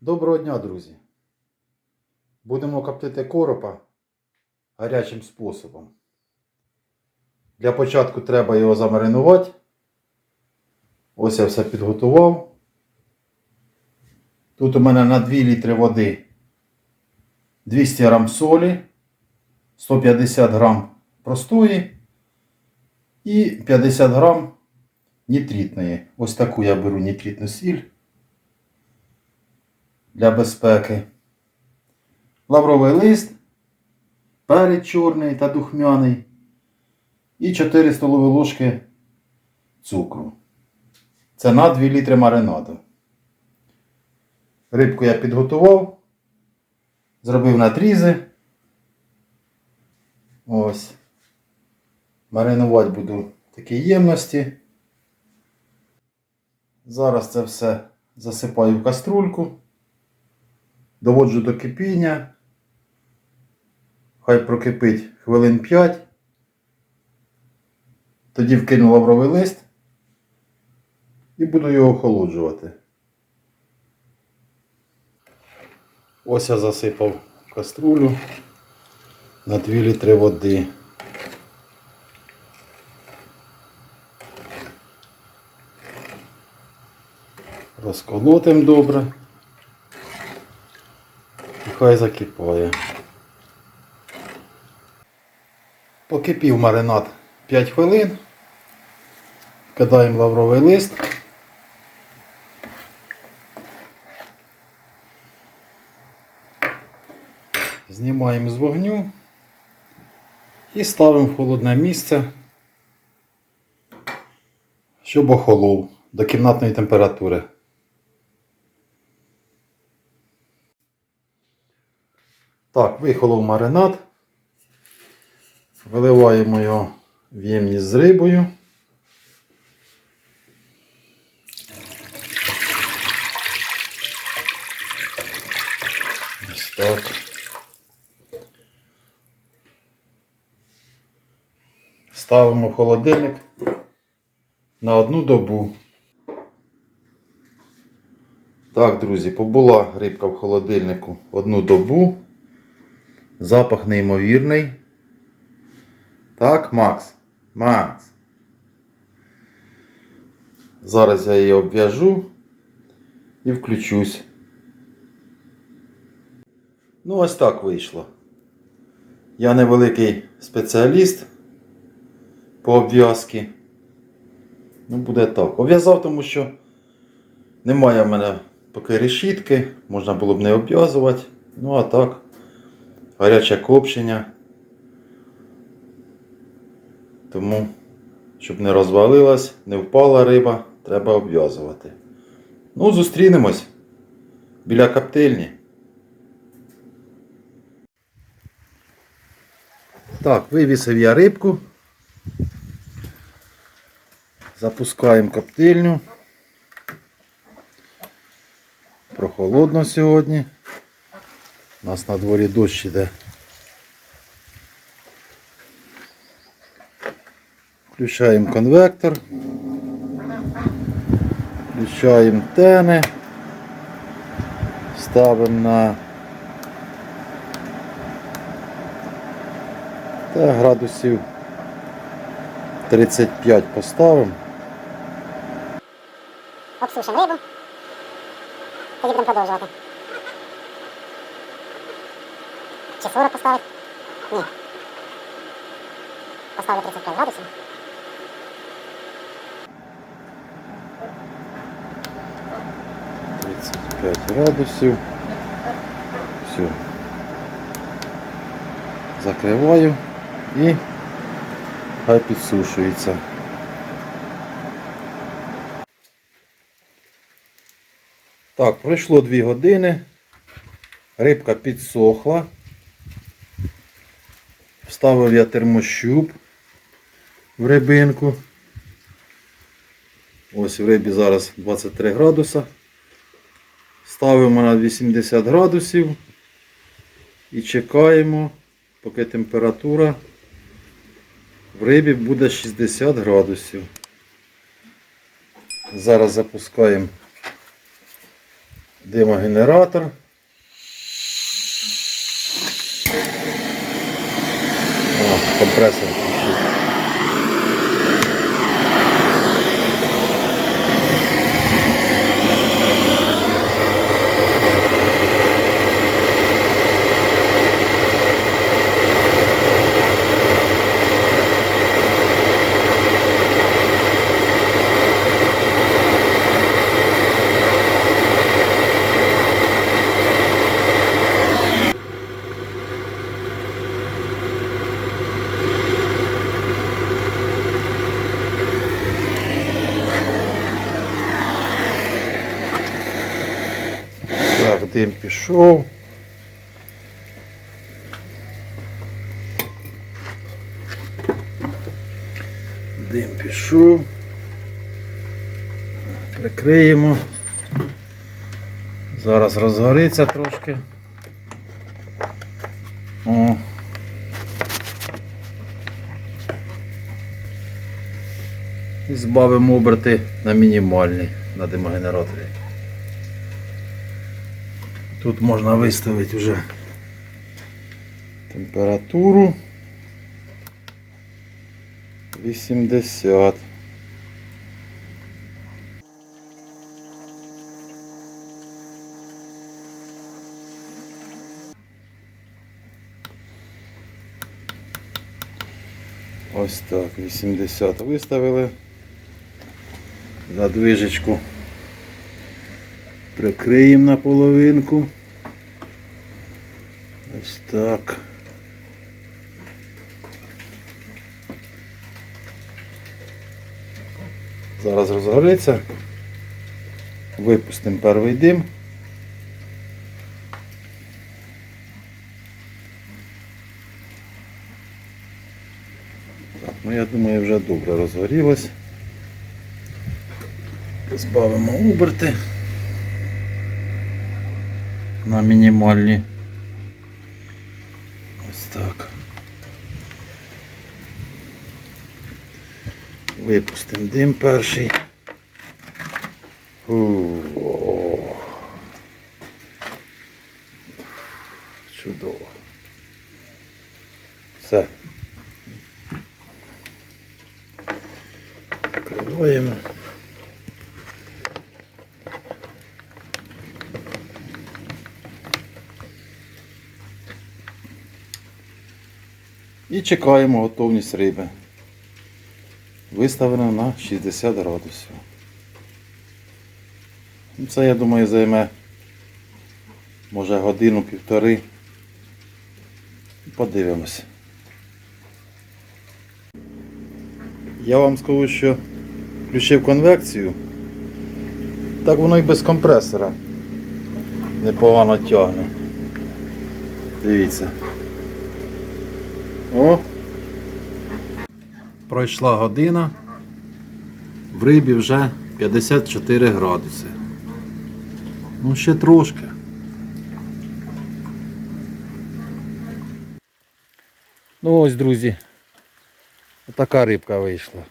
Доброго дня, друзі! Будемо коптити коропа гарячим способом. Для початку треба його замаринувати. Ось я все підготував. Тут у мене на 2 літри води 200 грам солі, 150 грам простої і 50 грам нітритної. Ось таку я беру нітритну сіль для безпеки. Лавровий лист, перець чорний та духмяний і 4 столові ложки цукру. Це на 2 літри маринаду. Рибку я підготував, зробив надрізи. Ось. Маринувати буду в такій ємності. Зараз це все засипаю в каструльку. Доводжу до кипіння. Хай прокипить хвилин 5. Тоді вкину лавровий лист і буду його охолоджувати. Ось я засипав каструлю на 2 літри води. Розколотим добре. Хай закипає. Покипів маринад 5 хвилин. Кидаємо лавровий лист. Знімаємо з вогню і ставимо в холодне місце, щоб охолов до кімнатної температури. Так, вихолов маринад. Виливаємо його в ємність з рибою. Ось так. Ставимо в холодильник на одну добу. Так, друзі, побула рибка в холодильнику одну добу. Запах неймовірний. Так, Макс. Макс. Зараз я її обв'яжу і включусь. Ну, ось так вийшло. Я невеликий спеціаліст по обв'язки. Ну, буде так. Обв'язав, тому що немає в мене поки решітки, можна було б не обв'язувати. Ну, а так гаряче копчення. Тому, щоб не розвалилась, не впала риба, треба обв'язувати. Ну, зустрінемось біля коптильні. Так, вивісив я рибку. Запускаємо коптильню. Прохолодно сьогодні. У нас на дворі дощ іде. Включаємо конвектор. Включаємо тени. Ставимо на та градусів 35 поставимо. Обсушимо рибу. Тоді будемо продовжувати. Чи 40 поставити? Ні. Поставлю 35 градусів. — 35 градусів. Все. Закриваю і хай підсушується. Так, пройшло 2 години. Рибка підсохла. Вставив я термощуп в рибинку. Ось в рибі зараз 23 градуса. Ставимо на 80 градусів і чекаємо, поки температура в рибі буде 60 градусів. Зараз запускаємо Димогенератор. О, компресор дим пішов. Дим пішов. Прикриємо. Зараз розгориться трошки. О. І збавимо оберти на мінімальний на димогенераторі. Тут можна виставити вже температуру 80. Ось так, 80 виставили. Задвижечку прикриємо на половинку. Ось так. Зараз розгориться. Випустимо перший дим. Так, ну я думаю, вже добре розгорілось. Збавимо оберти на мінімальні. Ось так. Випустимо дим перший. Фу, о. Чудово. Все. Закриваємо. І чекаємо готовність риби. Виставлено на 60 градусів. Ну, Це, я думаю, займе може годину-півтори. Подивимося. Я вам скажу, що включив конвекцію. Так воно і без компресора. Непогано тягне. Дивіться. О! Пройшла година. В рибі вже 54 градуси. Ну ще трошки. Ну ось, друзі. Така рибка вийшла.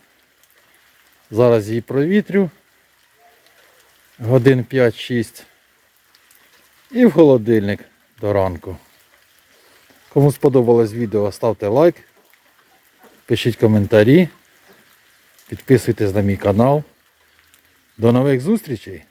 Зараз її провітрю. Годин 5-6. І в холодильник до ранку. Кому сподобалось відео, ставте лайк, пишіть коментарі, підписуйтесь на мій канал. До нових зустрічей!